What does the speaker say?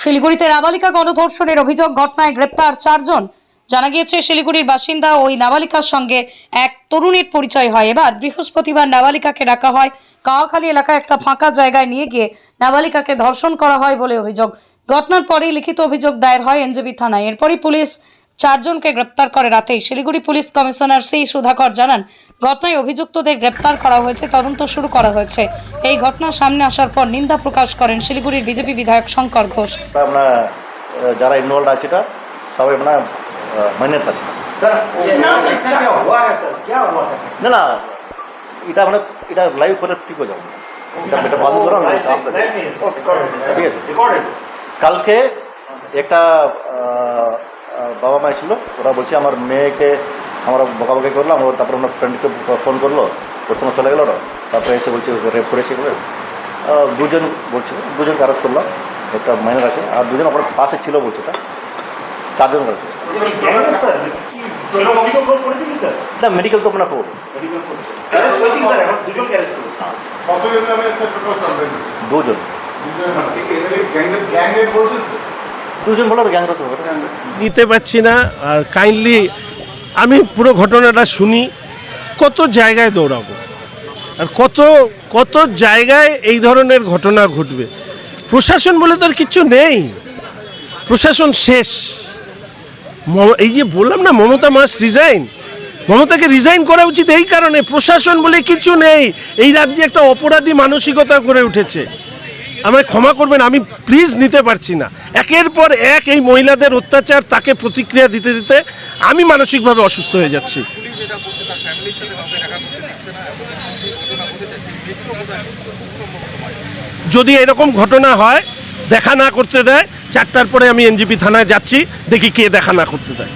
শিলিগুড়িতে নাবালিকা গণধর্ষণের অভিযোগ ঘটনায় গ্রেপ্তার চারজন। জানা গিয়েছে, শিলিগুড়ির বাসিন্দা ওই নাবালিকার সঙ্গে এক তরুণীর পরিচয় হয়। এবার বৃহস্পতিবার নাবালিকাকে ডাকা হয়। কাওয়াখালী এলাকায় একটা ফাঁকা জায়গায় নিয়ে গিয়ে নাবালিকাকে ধর্ষণ করা হয় বলে অভিযোগ। ঘটনার পরেই লিখিত অভিযোগ দায়ের হয় এনজেবি থানায়। এরপরই পুলিশ চারজনকে গ্রেপ্তার করে রাতেই। Siliguri police commissioner C Sudhakar জানান ঘটনায় অভিযুক্তদের গ্রেপ্তার করা হয়েছে তদন্ত শুরু করা হয়েছে। এই ঘটনা সামনে আসার পর নিন্দা প্রকাশ করেন শিলিগুড়ির বিজেপি বিধায়ক শঙ্কর ঘোষ। যারা ইনভলভ আছে এটা মানে এটা লাইভ কালকে একটা বাবা মা ছিল ওরা বলছে আমার মেয়েকে আমরা বকাবকি করলাম ওর তারপরে আমার ফ্রেন্ডকে ফোন করল ওর সঙ্গে চলে গেলো ওরা। তারপরে এসে বলছে রেপ করেছে বলে দুজন বলছে দুজন অ্যারেস্ট করলাম একটা মাইনার আছে আর দুজন আমার পাশে ছিল বলছে তা চারজন অ্যারেস্ট হয়েছে স্যার কি করেছে। না মেডিকেল তো আপনার খবর। দুজন। দুজন বলো গ্যাংরা তো হবে। নিতে পারছি না, আর কাইন্ডলি আমি পুরো ঘটনাটা শুনি, কত জায়গায় দৌড়াবো? আর কত কত জায়গায় এই ধরনের ঘটনা ঘটবে? প্রশাসন বলে তো আর কিচ্ছু নেই। প্রশাসন শেষ। এই যে বললাম না, মমতা মাস রিজাইন মমতাকে রিজাইন করা উচিত এই কারণে, প্রশাসন বলে কিছু নেই। এই রাজ্যে একটা অপরাধী মানসিকতা করে উঠেছে। আমায় ক্ষমা করবেন, আমি প্লিজ নিতে পারছি না। একের পর এক এই মহিলাদের অত্যাচার, তাকে প্রতিক্রিয়া দিতে দিতে আমি মানসিকভাবে অসুস্থ হয়ে যাচ্ছি। যদি এরকম ঘটনা হয়, দেখা না করতে দেয়, চারটার পরে আমি এনজিপি থানায় যাচ্ছি, দেখি কে দেখা না করতে দেয়।